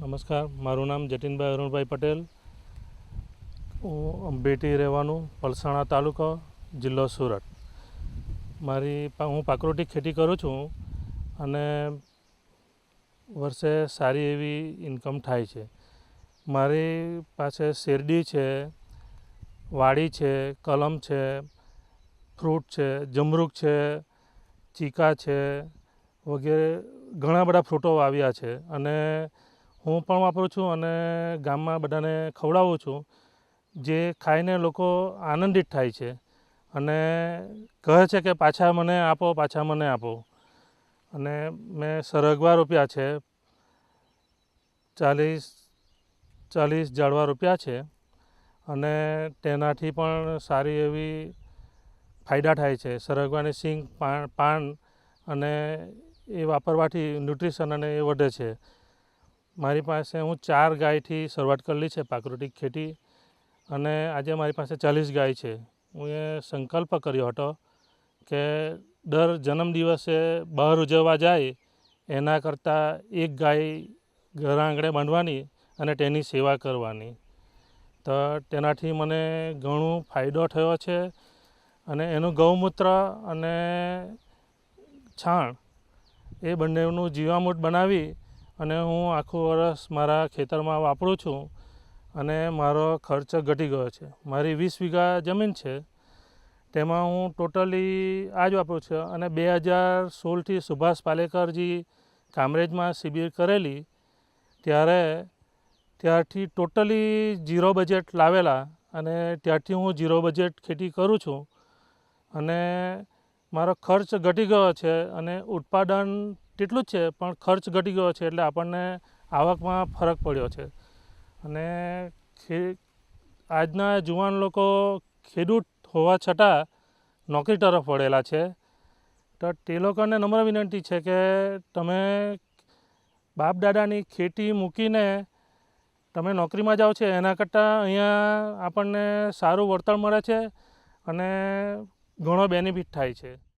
નમસ્કાર, મારું નામ જતીનભાઈ અરુણભાઈ પટેલ. હું અંબેટી રહેવાનું પલસાણા તાલુકો, જિલ્લો સુરત. મારી હું પ્રાકૃતિક ખેતી કરું છું અને વર્ષે સારી એવી ઇન્કમ થાય છે. મારી પાસે શેરડી છે, વાડી છે, કલમ છે, ફ્રૂટ છે, જમરૂક છે, ચીકા છે, વગેરે ઘણા બધા ફ્રૂટો વાવ્યા છે અને હું પણ વાપરું છું અને ગામમાં બધાને ખવડાવું છું, જે ખાઈને લોકો આનંદિત થાય છે. અને કહે છે કે પાછા મને આપો, પાછા મને આપો. અને મેં સરગવા રૂપિયા છે, ચાલીસ ચાલીસ જાળવા રૂપિયા છે. અને તેનાથી પણ સારી એવી ફાયદા થાય છે. સરગવાની સિંગ પાન પાન અને એ વાપરવાથી ન્યુટ્રિશન અને એ વધે છે. મારી પાસે હું ચાર ગાયથી શરૂઆત કરેલી છે પ્રાકૃતિક ખેતી અને આજે મારી પાસે ચાલીસ ગાય છે. હું એ સંકલ્પ કર્યો હતો કે દર જન્મદિવસે બહાર ઉજવવા જાય, એના કરતાં એક ગાય ઘર આંગણે બાંધવાની અને તેની સેવા કરવાની. તો તેનાથી મને ઘણો ફાયદો થયો છે અને એનું ગૌમૂત્ર અને છાણ એ બંનેનું જીવામૂત બનાવી અને હું આખું વરસ મારા ખેતરમાં વાપરું છું અને મારો ખર્ચ ઘટી ગયો છે. મારી વીસ વીઘા જમીન છે. તેમાં હું ટોટલી આ જ વાપરું છું અને બે હજાર સોળથી સુભાષ પાલેકરજી કામરેજમાં શિબિર કરેલી ત્યારે ત્યારથી ટોટલી ઝીરો બજેટ લાવેલા અને ત્યારથી હું ઝીરો બજેટ ખેતી કરું છું અને મારો ખર્ચ ઘટી ગયો છે અને ઉત્પાદન તેટલું જ છે, પણ ખર્ચ ઘટી ગયો છે એટલે આપણને આવકમાં ફરક પડ્યો છે. અને આજના જુવાન લોકો ખેડૂત હોવા છતાં નોકરી તરફ વળેલા છે. તો તે લોકોને નમ્ર વિનંતી છે કે તમે બાપ દાદાની ખેતી મૂકીને તમે નોકરીમાં જાઓ છો, એના કરતાં અહીંયા આપણને સારું વળતર મળે છે અને ઘણો બેનિફિટ થાય છે.